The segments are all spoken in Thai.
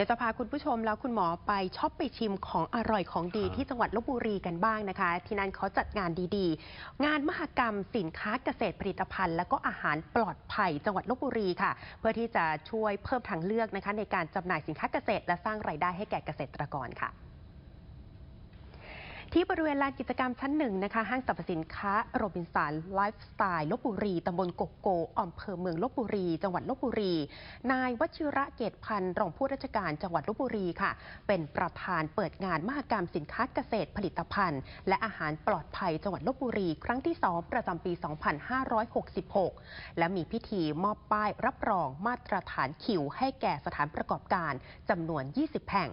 ดี๋ยวจะพาคุณผู้ชมแล้วคุณหมอไปชอบไปชิมของอร่อยของดีครับที่จังหวัดลบบุรีกันบ้างนะคะ ที่นั่นเขาจัดงานดีๆ งานมหกรรมสินค้าเกษตรผลิตภัณฑ์ และก็อาหารปลอดภัยจังหวัดลบบุรีค่ะ เพื่อที่จะช่วยเพิ่มทางเลือกนะคะในการจำหน่ายสินค้าเกษตร และสร้างรายได้ให้แก่เกษตรกรค่ะ ที่บริเวณลานกิจกรรมชั้นหนึ่งนะคะ ห้างสรรพสินค้าโรบินสันไลฟ์สไตล์ลบบุรีตำบลกกโกอำเภอเมืองลบบุรี จังหวัดลบบุรี นายวชิระเกตพันธ์รองผู้ราชการจังหวัดลบบุรีค่ะ เป็นประธานเปิดงานมหกรรมสินค้าเกษตรผลิตภัณฑ์ และอาหารปลอดภัยจังหวัดลบบุรี ครั้งที่ 2 ประจำปี 2566 และมีพิธีมอบป้ายรับรองมาตรฐานคิว ให้แก่สถานประกอบการจำนวน 20 แห่ง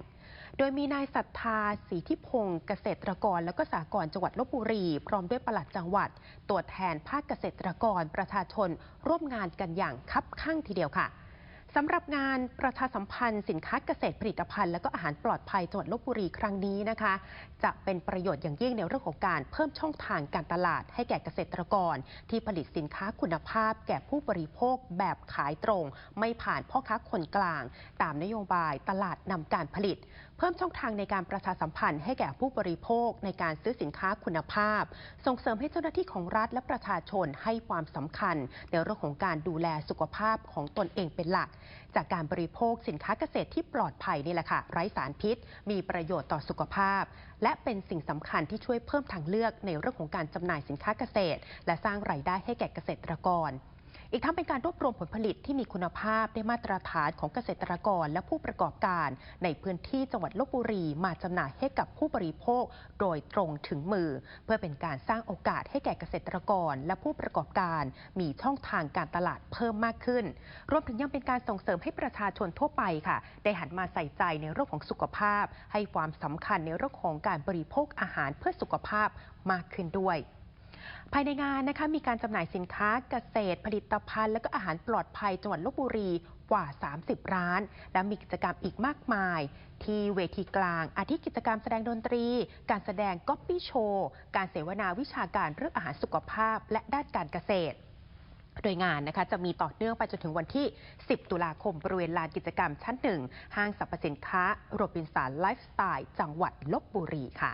โดยมีนายศรัทธาศรีทิพงศ์เกษตรกร และก็สากรจังหวัดลบบุรี พร้อมด้วยปลัดจังหวัด ตัวแทนภาคเกษตรกรประชาชน ร่วมงานกันอย่างคับข้างทีเดียวค่ะ สำหรับงานประชาสัมพันธ์สินค้าเกษตรผลิตภัณฑ์และก็อาหารปลอดภัยจังหวัดลบบุรีครั้งนี้นะคะ จะเป็นประโยชน์อย่างยิ่งในเรื่องของการเพิ่มช่องทางการตลาดให้แก่เกษตรกร ที่ผลิตสินค้าคุณภาพ แก่ผู้บริโภคแบบขายตรง ไม่ผ่านพ่อค้าคนกลาง ตามนโยบายตลาดนำการผลิต เพิ่มช่องทางในการประชาสัมพันธ์ให้แก่ผู้บริโภคในการซื้อสินค้าคุณภาพ ส่งเสริมให้เจ้าหน้าที่ของรัฐและประชาชนให้ความสำคัญ ในเรื่องของการดูแลสุขภาพของตนเองเป็นหลักจากการบริโภคสินค้าเกษตรที่ปลอดภัยนี่แหละค่ะ ไร้สารพิษ มีประโยชน์ต่อสุขภาพ และเป็นสิ่งสำคัญที่ช่วยเพิ่มทางเลือกในเรื่องของการจำหน่ายสินค้าเกษตร และสร้างรายได้ให้แก่เกษตรกร อีกทั้งเป็นการรวบรวมผลผลิตที่มีคุณภาพได้มาตรฐานของเกษตรกรและผู้ประกอบการ ในพื้นที่จังหวัดลบบุรีมาจำหน่ายให้กับผู้บริโภค โดยตรงถึงมือ เพื่อเป็นการสร้างโอกาสให้แก่เกษตรกร และผู้ประกอบการ มีช่องทางการตลาดเพิ่มมากขึ้น รวมถึงยังเป็นการส่งเสริมให้ประชาชนทั่วไปค่ะ ได้หันมาใส่ใจในเรื่องของสุขภาพ ให้ความสำคัญในเรื่องของการบริโภคอาหารเพื่อสุขภาพมากขึ้นด้วย ภายในงานนะคะมีการจำหน่ายสินค้าเกษตรผลิตภัณฑ์ และก็อาหารปลอดภัยจังหวัดลบบุรีกว่า 30 ร้าน และมีกิจกรรมอีกมากมาย ที่เวทีกลาง อาทิกิจกรรมแสดงดนตรี การแสดงก๊อปปี้โชว์ การเสวนาวิชาการเรื่องอาหารสุขภาพ และด้านการเกษตร โดยงานนะคะจะมีต่อเนื่องไปจนถึงวันที่ 10 ตุลาคมบริเวณลานกิจกรรมชั้นหนึ่งห้างสรรพสินค้าโรบินสันไลฟ์สไตล์จังหวัดลบบุรีค่ะ